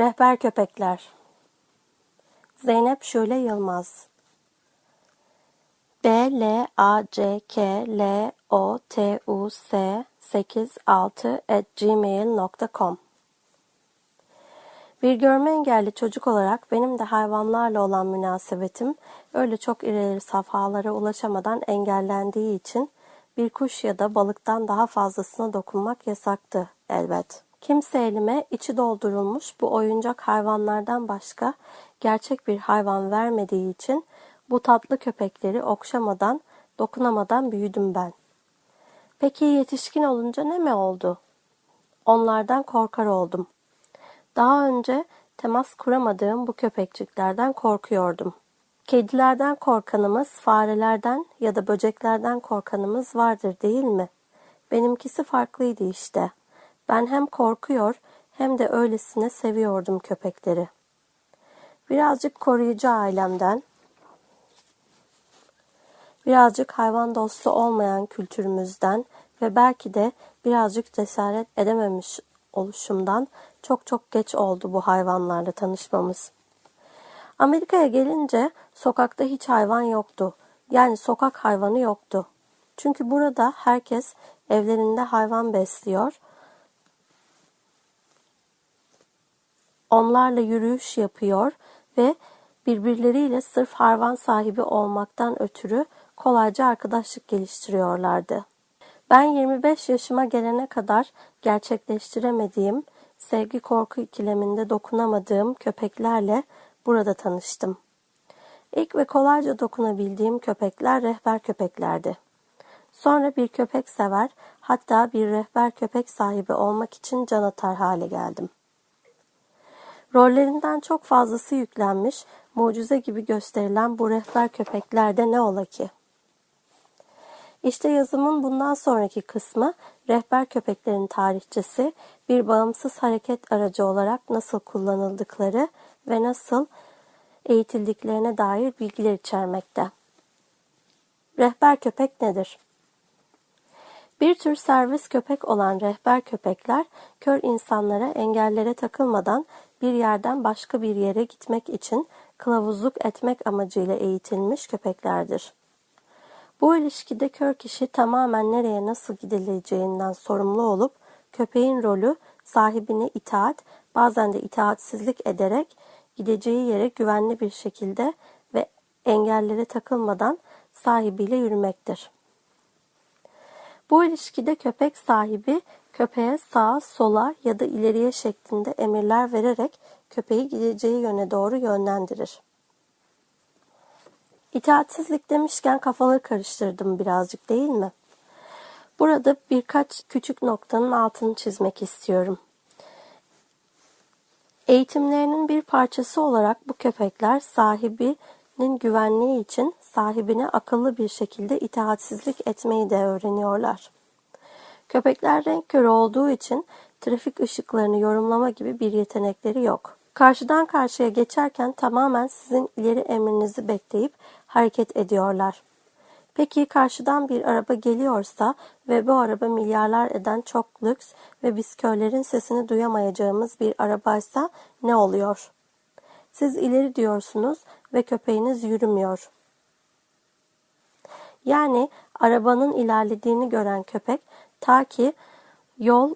Rehber Köpekler. Zeynep Şule Yılmaz. B L A C K L O T U S 86 at gmail.com Bir görme engelli çocuk olarak benim de hayvanlarla olan münasebetim öyle çok ileri safhalara ulaşamadan engellendiği için bir kuş ya da balıktan daha fazlasına dokunmak yasaktı elbet. Kimse elime içi doldurulmuş bu oyuncak hayvanlardan başka gerçek bir hayvan vermediği için bu tatlı köpekleri okşamadan, dokunamadan büyüdüm ben. Peki yetişkin olunca ne mi oldu? Onlardan korkar oldum. Daha önce temas kuramadığım bu köpekçiklerden korkuyordum. Kedilerden korkanımız, farelerden ya da böceklerden korkanımız vardır değil mi? Benimkisi farklıydı işte. Ben hem korkuyor hem de öylesine seviyordum köpekleri. Birazcık koruyucu ailemden, birazcık hayvan dostu olmayan kültürümüzden ve belki de birazcık cesaret edememiş oluşumdan çok çok geç oldu bu hayvanlarla tanışmamız. Amerika'ya gelince sokakta hiç hayvan yoktu. Yani sokak hayvanı yoktu. Çünkü burada herkes evlerinde hayvan besliyor. Onlarla yürüyüş yapıyor ve birbirleriyle sırf hayvan sahibi olmaktan ötürü kolayca arkadaşlık geliştiriyorlardı. Ben 25 yaşıma gelene kadar gerçekleştiremediğim, sevgi korku ikileminde dokunamadığım köpeklerle burada tanıştım. İlk ve kolayca dokunabildiğim köpekler rehber köpeklerdi. Sonra bir köpek sever, hatta bir rehber köpek sahibi olmak için can atar hale geldim. Rollerinden çok fazlası yüklenmiş, mucize gibi gösterilen bu rehber köpeklerde ne ola ki? İşte yazımın bundan sonraki kısmı rehber köpeklerin tarihçesi bir bağımsız hareket aracı olarak nasıl kullanıldıkları ve nasıl eğitildiklerine dair bilgiler içermekte. Rehber köpek nedir? Bir tür servis köpek olan rehber köpekler, kör insanlara engellere takılmadan bir yerden başka bir yere gitmek için kılavuzluk etmek amacıyla eğitilmiş köpeklerdir. Bu ilişkide kör kişi tamamen nereye nasıl gidileceğinden sorumlu olup köpeğin rolü sahibine itaat, bazen de itaatsizlik ederek gideceği yere güvenli bir şekilde ve engellere takılmadan sahibiyle yürümektir. Bu ilişkide köpek sahibi köpeğe sağa, sola ya da ileriye şeklinde emirler vererek köpeği gideceği yöne doğru yönlendirir. İtaatsizlik demişken kafaları karıştırdım birazcık değil mi? Burada birkaç küçük noktanın altını çizmek istiyorum. Eğitimlerinin bir parçası olarak bu köpekler sahibinin güvenliği için sahibine akıllı bir şekilde itaatsizlik etmeyi de öğreniyorlar. Köpekler renk körü olduğu için trafik ışıklarını yorumlama gibi bir yetenekleri yok. Karşıdan karşıya geçerken tamamen sizin ileri emrinizi bekleyip hareket ediyorlar. Peki karşıdan bir araba geliyorsa ve bu araba milyarlar eden çok lüks ve biz köylerin sesini duyamayacağımız bir arabaysa ne oluyor? Siz ileri diyorsunuz ve köpeğiniz yürümüyor. Yani arabanın ilerlediğini gören köpek ta ki yol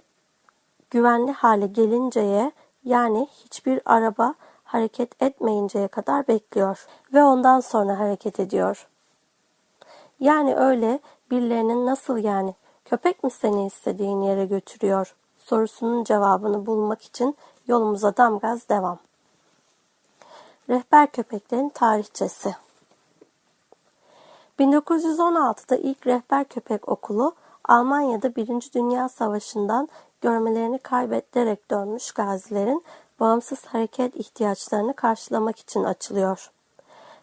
güvenli hale gelinceye yani hiçbir araba hareket etmeyinceye kadar bekliyor ve ondan sonra hareket ediyor. Yani öyle birilerinin nasıl yani köpek mi seni istediğin yere götürüyor sorusunun cevabını bulmak için yolumuza damgaz devam. Rehber köpeklerin tarihçesi 1916'da ilk rehber köpek okulu Almanya'da Birinci Dünya Savaşı'ndan görmelerini kaybederek dönmüş gazilerin bağımsız hareket ihtiyaçlarını karşılamak için açılıyor.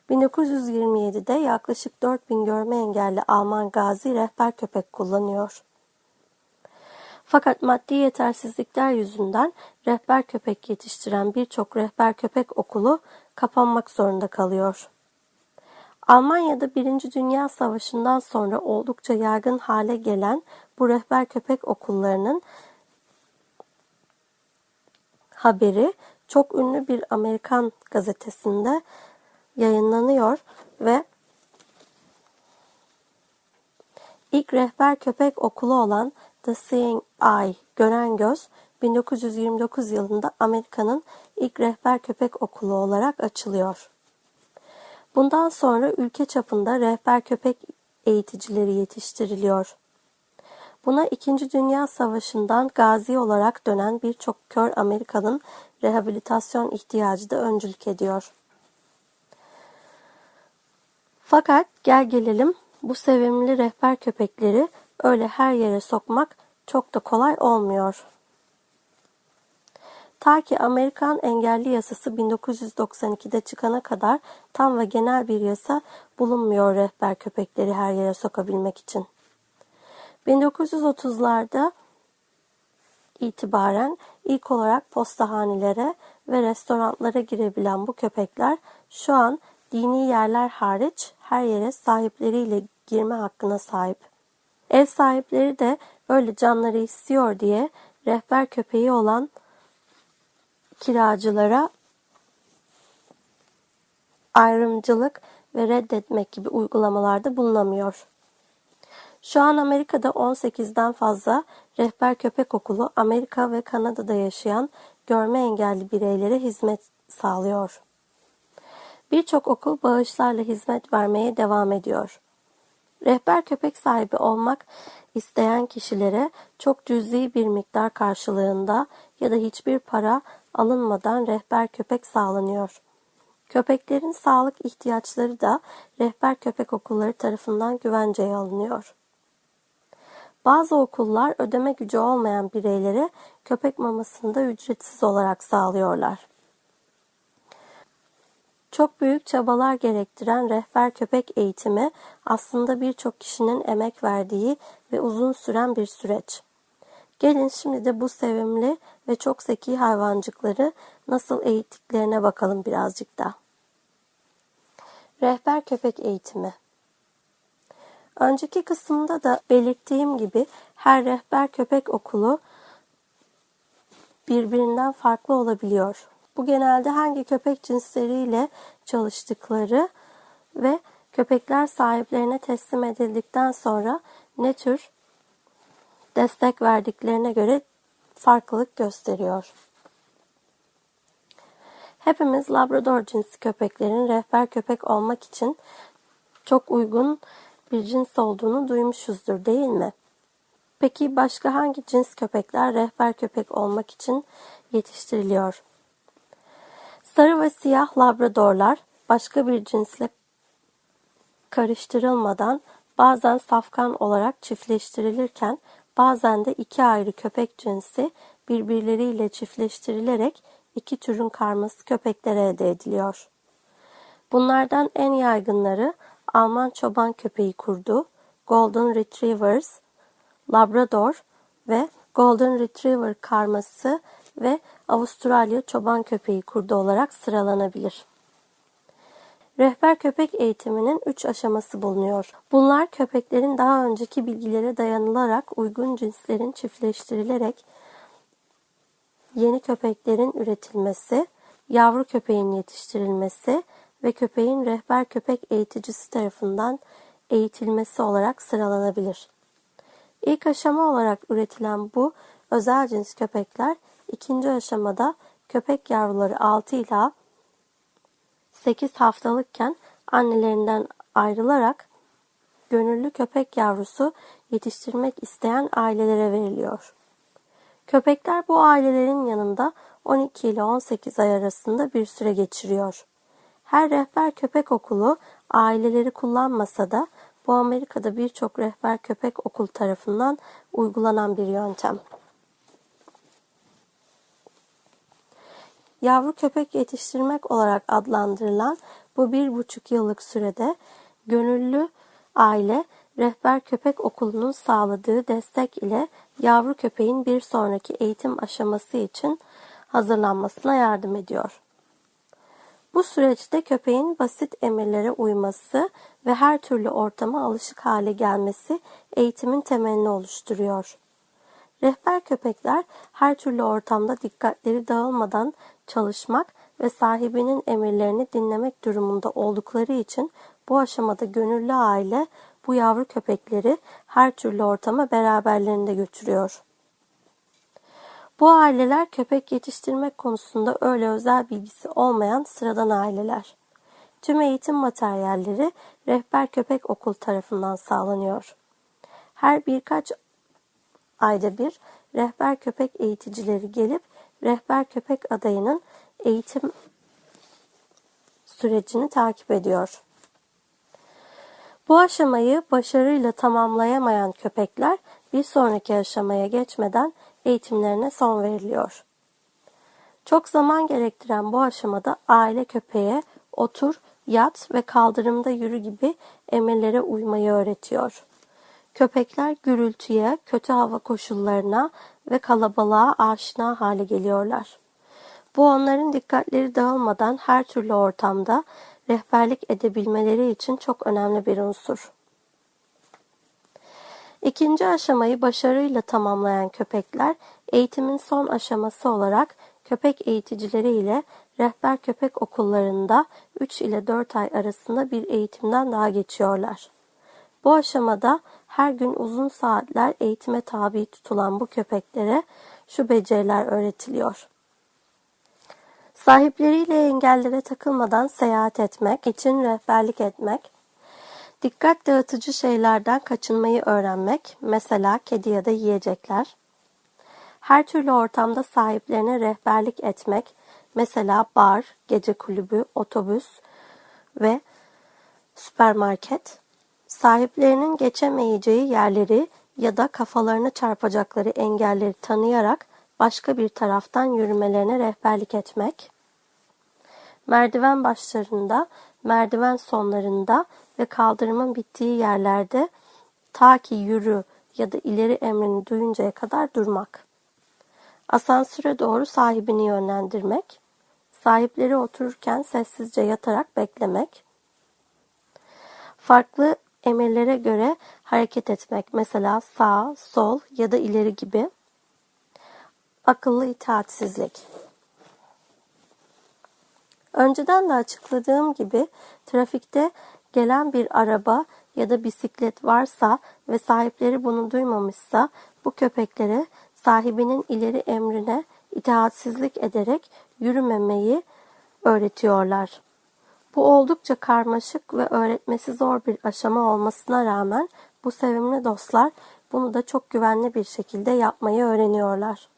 1927'de yaklaşık 4000 görme engelli Alman gazi rehber köpek kullanıyor. Fakat maddi yetersizlikler yüzünden rehber köpek yetiştiren birçok rehber köpek okulu kapanmak zorunda kalıyor. Almanya'da Birinci Dünya Savaşı'ndan sonra oldukça yaygın hale gelen bu rehber köpek okullarının haberi çok ünlü bir Amerikan gazetesinde yayınlanıyor ve ilk rehber köpek okulu olan The Seeing Eye, Gören Göz, 1929 yılında Amerika'nın ilk rehber köpek okulu olarak açılıyor. Bundan sonra ülke çapında rehber köpek eğiticileri yetiştiriliyor. Buna İkinci Dünya Savaşı'ndan gazi olarak dönen birçok kör Amerikalı'nın rehabilitasyon ihtiyacı da öncülük ediyor. Fakat gel gelelim bu sevimli rehber köpekleri öyle her yere sokmak çok da kolay olmuyor. Ta ki Amerikan engelli yasası 1992'de çıkana kadar tam ve genel bir yasa bulunmuyor rehber köpekleri her yere sokabilmek için. 1930'larda itibaren ilk olarak postahanelere ve restoranlara girebilen bu köpekler şu an dini yerler hariç her yere sahipleriyle girme hakkına sahip. Ev sahipleri de öyle canları istiyor diye rehber köpeği olan kiracılara ayrımcılık ve reddetmek gibi uygulamalarda bulunamıyor. Şu an Amerika'da 18'den fazla rehber köpek okulu Amerika ve Kanada'da yaşayan görme engelli bireylere hizmet sağlıyor. Birçok okul bağışlarla hizmet vermeye devam ediyor. Rehber köpek sahibi olmak isteyen kişilere çok cüzi bir miktar karşılığında ya da hiçbir para alınmadan rehber köpek sağlanıyor. Köpeklerin sağlık ihtiyaçları da rehber köpek okulları tarafından güvenceye alınıyor. Bazı okullar ödeme gücü olmayan bireylere köpek mamasını da ücretsiz olarak sağlıyorlar. Çok büyük çabalar gerektiren rehber köpek eğitimi aslında birçok kişinin emek verdiği ve uzun süren bir süreç. Gelin şimdi de bu sevimli ve çok zeki hayvancıkları nasıl eğittiklerine bakalım birazcık da. Rehber köpek eğitimi Önceki kısımda da belirttiğim gibi her rehber köpek okulu birbirinden farklı olabiliyor. Bu genelde hangi köpek cinsleriyle çalıştıkları ve köpekler sahiplerine teslim edildikten sonra ne tür destek verdiklerine göre farklılık gösteriyor. Hepimiz Labrador cinsi köpeklerin rehber köpek olmak için çok uygun bir cins olduğunu duymuşuzdur değil mi? Peki başka hangi cins köpekler rehber köpek olmak için yetiştiriliyor? Sarı ve siyah labradorlar başka bir cinsle karıştırılmadan bazen safkan olarak çiftleştirilirken bazen de iki ayrı köpek cinsi birbirleriyle çiftleştirilerek iki türün karması köpekler elde ediliyor. Bunlardan en yaygınları Alman çoban köpeği kurdu, Golden Retrievers, Labrador ve Golden Retriever karması ve Avustralya çoban köpeği kurdu olarak sıralanabilir. Rehber köpek eğitiminin 3 aşaması bulunuyor. Bunlar köpeklerin daha önceki bilgilere dayanılarak uygun cinslerin çiftleştirilerek yeni köpeklerin üretilmesi, yavru köpeğin yetiştirilmesi ve köpeğin rehber köpek eğiticisi tarafından eğitilmesi olarak sıralanabilir. İlk aşama olarak üretilen bu özel cins köpekler ikinci aşamada köpek yavruları 6 ila 8 haftalıkken annelerinden ayrılarak gönüllü köpek yavrusu yetiştirmek isteyen ailelere veriliyor. Köpekler bu ailelerin yanında 12 ile 18 ay arasında bir süre geçiriyor. Her rehber köpek okulu aileleri kullanmasa da bu Amerika'da birçok rehber köpek okul tarafından uygulanan bir yöntem. Yavru köpek yetiştirmek olarak adlandırılan bu bir buçuk yıllık sürede gönüllü aile rehber köpek okulunun sağladığı destek ile yavru köpeğin bir sonraki eğitim aşaması için hazırlanmasına yardım ediyor. Bu süreçte köpeğin basit emirlere uyması ve her türlü ortama alışık hale gelmesi eğitimin temelini oluşturuyor. Rehber köpekler her türlü ortamda dikkatleri dağılmadan çalışmak ve sahibinin emirlerini dinlemek durumunda oldukları için bu aşamada gönüllü aile bu yavru köpekleri her türlü ortama beraberlerinde götürüyor. Bu aileler köpek yetiştirmek konusunda öyle özel bilgisi olmayan sıradan aileler. Tüm eğitim materyalleri rehber köpek okul tarafından sağlanıyor. Her birkaç ayda bir rehber köpek eğiticileri gelip rehber köpek adayının eğitim sürecini takip ediyor. Bu aşamayı başarıyla tamamlayamayan köpekler bir sonraki aşamaya geçmeden eğitimlerine son veriliyor. Çok zaman gerektiren bu aşamada aile köpeğe otur, yat ve kaldırımda yürü gibi emirlere uymayı öğretiyor. Köpekler gürültüye, kötü hava koşullarına ve kalabalığa aşina hale geliyorlar. Bu onların dikkatleri dağılmadan her türlü ortamda rehberlik edebilmeleri için çok önemli bir unsur. İkinci aşamayı başarıyla tamamlayan köpekler eğitimin son aşaması olarak köpek eğiticileri ile rehber köpek okullarında 3 ile 4 ay arasında bir eğitimden daha geçiyorlar. Bu aşamada her gün uzun saatler eğitime tabi tutulan bu köpeklere şu beceriler öğretiliyor. Sahipleriyle engellere takılmadan seyahat etmek için rehberlik etmek, dikkat dağıtıcı şeylerden kaçınmayı öğrenmek, mesela kedi ya da yiyecekler, her türlü ortamda sahiplerine rehberlik etmek, mesela bar, gece kulübü, otobüs ve süpermarket, sahiplerinin geçemeyeceği yerleri ya da kafalarını çarpacakları engelleri tanıyarak başka bir taraftan yürümelerine rehberlik etmek, merdiven başlarında, merdiven sonlarında ve kaldırımın bittiği yerlerde ta ki yürü ya da ileri emrini duyuncaya kadar durmak. Asansöre doğru sahibini yönlendirmek, sahipleri otururken sessizce yatarak beklemek, farklı emirlere göre hareket etmek, mesela sağ, sol ya da ileri gibi, akıllı itaatsizlik. Önceden de açıkladığım gibi trafikte gelen bir araba ya da bisiklet varsa ve sahipleri bunu duymamışsa bu köpeklere sahibinin ileri emrine itaatsizlik ederek yürümemeyi öğretiyorlar. Bu oldukça karmaşık ve öğretmesi zor bir aşama olmasına rağmen bu sevimli dostlar bunu da çok güvenli bir şekilde yapmayı öğreniyorlar.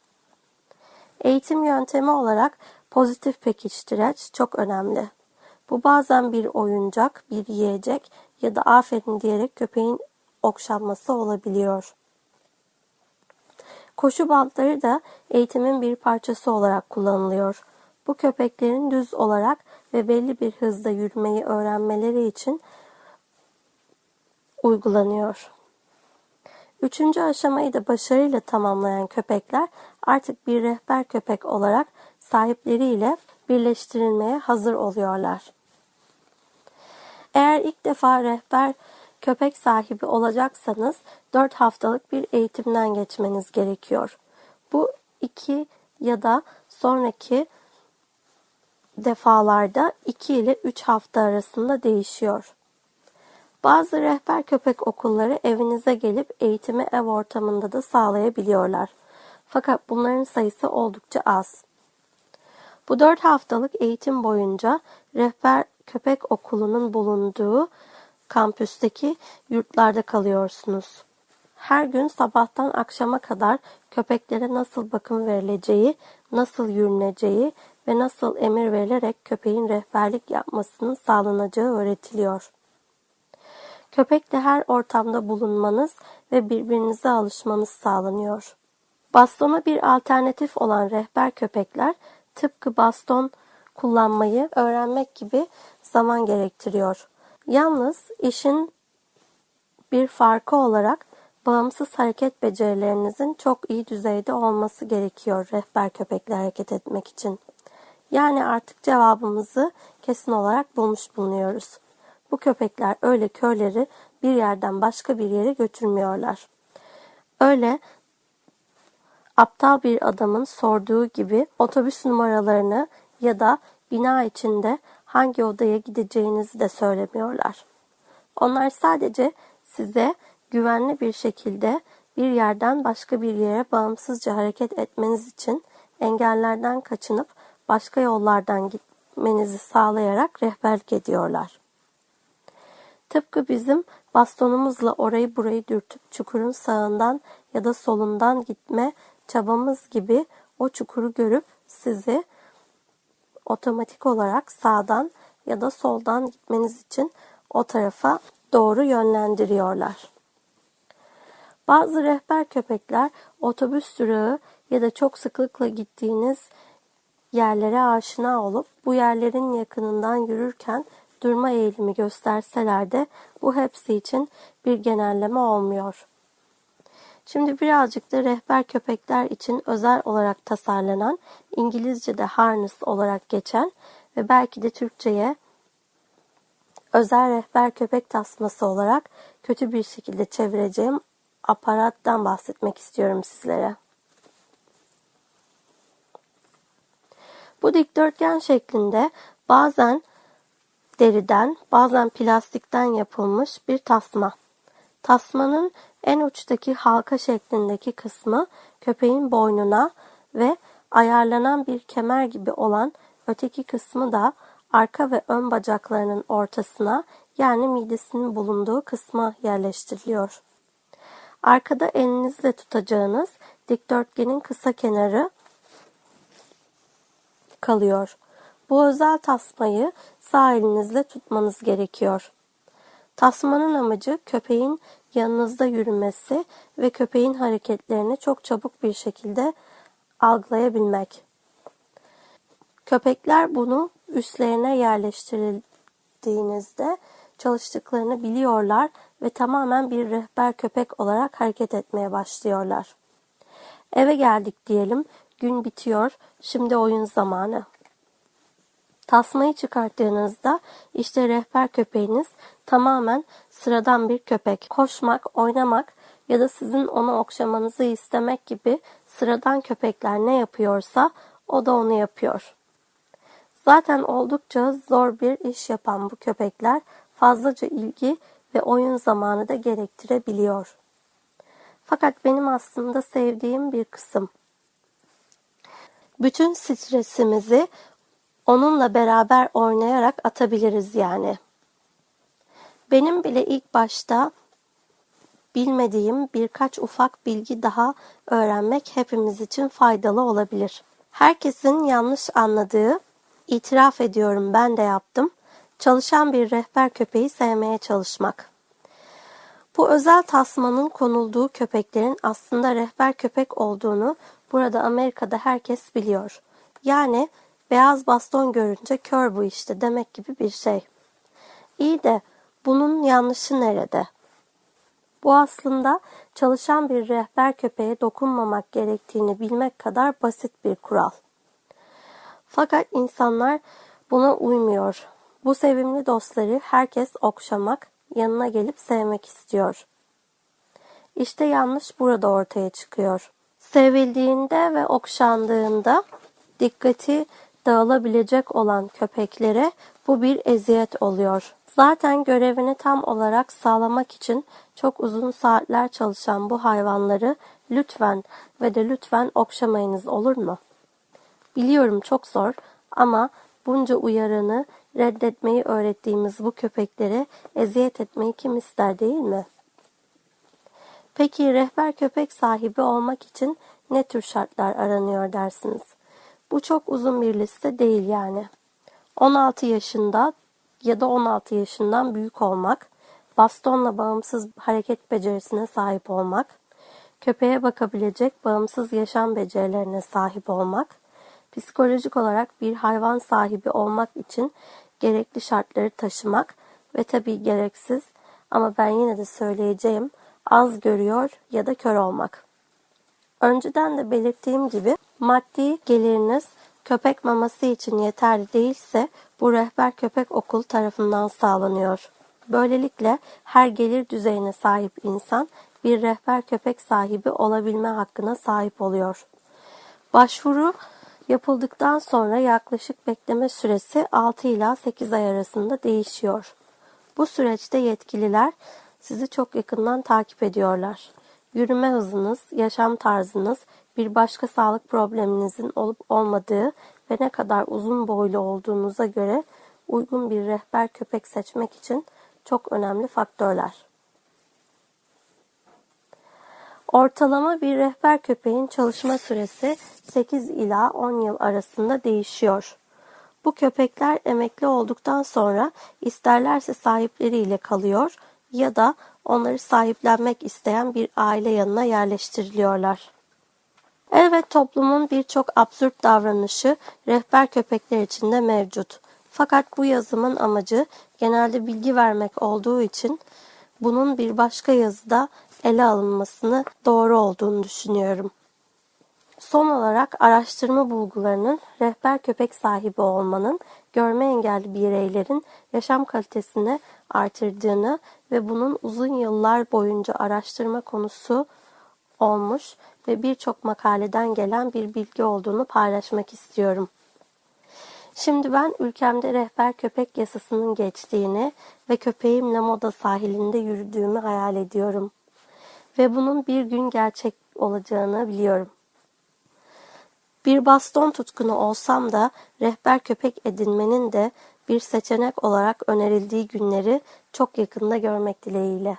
Eğitim yöntemi olarak pozitif pekiştireç çok önemli. Bu bazen bir oyuncak, bir yiyecek ya da aferin diyerek köpeğin okşanması olabiliyor. Koşu bantları da eğitimin bir parçası olarak kullanılıyor. Bu köpeklerin düz olarak ve belli bir hızda yürümeyi öğrenmeleri için uygulanıyor. Üçüncü aşamayı da başarıyla tamamlayan köpekler artık bir rehber köpek olarak sahipleriyle birleştirilmeye hazır oluyorlar. Eğer ilk defa rehber köpek sahibi olacaksanız 4 haftalık bir eğitimden geçmeniz gerekiyor. Bu iki ya da sonraki defalarda 2 ile 3 hafta arasında değişiyor. Bazı rehber köpek okulları evinize gelip eğitimi ev ortamında da sağlayabiliyorlar. Fakat bunların sayısı oldukça az. Bu 4 haftalık eğitim boyunca rehber köpek okulunun bulunduğu kampüsteki yurtlarda kalıyorsunuz. Her gün sabahtan akşama kadar köpeklere nasıl bakım verileceği, nasıl yürüneceği ve nasıl emir verilerek köpeğin rehberlik yapmasının sağlanacağı öğretiliyor. Köpekle her ortamda bulunmanız ve birbirinize alışmanız sağlanıyor. Bastona bir alternatif olan rehber köpekler tıpkı baston kullanmayı öğrenmek gibi zaman gerektiriyor. Yalnız işin bir farkı olarak bağımsız hareket becerilerinizin çok iyi düzeyde olması gerekiyor rehber köpekle hareket etmek için. Yani artık cevabımızı kesin olarak bulmuş bulunuyoruz. Bu köpekler öyle köyleri bir yerden başka bir yere götürmüyorlar. Öyle aptal bir adamın sorduğu gibi otobüs numaralarını ya da bina içinde hangi odaya gideceğinizi de söylemiyorlar. Onlar sadece size güvenli bir şekilde bir yerden başka bir yere bağımsızca hareket etmeniz için engellerden kaçınıp başka yollardan gitmenizi sağlayarak rehberlik ediyorlar. Tıpkı bizim bastonumuzla orayı burayı dürtüp çukurun sağından ya da solundan gitme çabamız gibi o çukuru görüp sizi otomatik olarak sağdan ya da soldan gitmeniz için o tarafa doğru yönlendiriyorlar. Bazı rehber köpekler otobüs durağı ya da çok sıklıkla gittiğiniz yerlere aşina olup bu yerlerin yakınından yürürken durma eğilimi gösterseler de bu hepsi için bir genelleme olmuyor. Şimdi birazcık da rehber köpekler için özel olarak tasarlanan, İngilizce'de harness olarak geçen ve belki de Türkçe'ye özel rehber köpek tasması olarak kötü bir şekilde çevireceğim aparattan bahsetmek istiyorum sizlere. Bu dikdörtgen şeklinde bazen deriden, bazen plastikten yapılmış bir tasma. Tasmanın en uçtaki halka şeklindeki kısmı köpeğin boynuna ve ayarlanan bir kemer gibi olan öteki kısmı da arka ve ön bacaklarının ortasına yani midesinin bulunduğu kısma yerleştiriliyor. Arkada elinizle tutacağınız dikdörtgenin kısa kenarı kalıyor. Bu özel tasmayı sağ elinizle tutmanız gerekiyor. Tasmanın amacı köpeğin yanınızda yürümesi ve köpeğin hareketlerini çok çabuk bir şekilde algılayabilmek. Köpekler bunu üstlerine yerleştirildiğinizde çalıştıklarını biliyorlar ve tamamen bir rehber köpek olarak hareket etmeye başlıyorlar. Eve geldik diyelim, gün bitiyor, şimdi oyun zamanı. Tasmayı çıkarttığınızda işte rehber köpeğiniz tamamen sıradan bir köpek. Koşmak, oynamak ya da sizin onu okşamanızı istemek gibi sıradan köpekler ne yapıyorsa o da onu yapıyor. Zaten oldukça zor bir iş yapan bu köpekler fazlaca ilgi ve oyun zamanı da gerektirebiliyor. Fakat benim aslında sevdiğim bir kısım. Bütün stresimizi onunla beraber oynayarak atabiliriz yani. Benim bile ilk başta bilmediğim birkaç ufak bilgi daha öğrenmek hepimiz için faydalı olabilir. Herkesin yanlış anladığı, itiraf ediyorum ben de yaptım, çalışan bir rehber köpeği sevmeye çalışmak. Bu özel tasmanın konulduğu köpeklerin aslında rehber köpek olduğunu burada Amerika'da herkes biliyor. Yani beyaz baston görünce kör bu işte demek gibi bir şey. İyi de bunun yanlışı nerede? Bu aslında çalışan bir rehber köpeğe dokunmamak gerektiğini bilmek kadar basit bir kural. Fakat insanlar buna uymuyor. Bu sevimli dostları herkes okşamak, yanına gelip sevmek istiyor. İşte yanlış burada ortaya çıkıyor. Sevildiğinde ve okşandığında dikkati dağılabilecek olan köpeklere bu bir eziyet oluyor. Zaten görevini tam olarak sağlamak için çok uzun saatler çalışan bu hayvanları lütfen ve de lütfen okşamayınız olur mu? Biliyorum çok zor ama bunca uyarını reddetmeyi öğrettiğimiz bu köpeklere eziyet etmeyi kim ister değil mi? Peki rehber köpek sahibi olmak için ne tür şartlar aranıyor dersiniz? Bu çok uzun bir liste değil yani. 16 yaşında ya da 16 yaşından büyük olmak, bastonla bağımsız hareket becerisine sahip olmak, köpeğe bakabilecek bağımsız yaşam becerilerine sahip olmak, psikolojik olarak bir hayvan sahibi olmak için gerekli şartları taşımak ve tabii gereksiz ama ben yine de söyleyeceğim az görüyor ya da kör olmak. Önceden de belirttiğim gibi maddi geliriniz köpek maması için yeterli değilse bu rehber köpek okul tarafından sağlanıyor. Böylelikle her gelir düzeyine sahip insan bir rehber köpek sahibi olabilme hakkına sahip oluyor. Başvuru Yapıldıktan sonra yaklaşık bekleme süresi 6 ila 8 ay arasında değişiyor. Bu süreçte yetkililer sizi çok yakından takip ediyorlar. Yürüme hızınız, yaşam tarzınız, bir başka sağlık probleminizin olup olmadığı ve ne kadar uzun boylu olduğunuza göre uygun bir rehber köpek seçmek için çok önemli faktörler. Ortalama bir rehber köpeğin çalışma süresi 8 ila 10 yıl arasında değişiyor. Bu köpekler emekli olduktan sonra isterlerse sahipleriyle kalıyor ya da onları sahiplenmek isteyen bir aile yanına yerleştiriliyorlar. Evet toplumun birçok absürt davranışı rehber köpekler için de mevcut. Fakat bu yazımın amacı genelde bilgi vermek olduğu için bunun bir başka yazıda ele alınmasını doğru olduğunu düşünüyorum. Son olarak araştırma bulgularının rehber köpek sahibi olmanın görme engelli bireylerin yaşam kalitesini artırdığını ve bunun uzun yıllar boyunca araştırma konusu olmuş ve birçok makaleden gelen bir bilgi olduğunu paylaşmak istiyorum. Şimdi ben ülkemde rehber köpek yasasının geçtiğini ve köpeğimle moda sahilinde yürüdüğümü hayal ediyorum. Ve bunun bir gün gerçek olacağını biliyorum. Bir baston tutkunu olsam da rehber köpek edinmenin de bir seçenek olarak önerildiği günleri çok yakında görmek dileğiyle.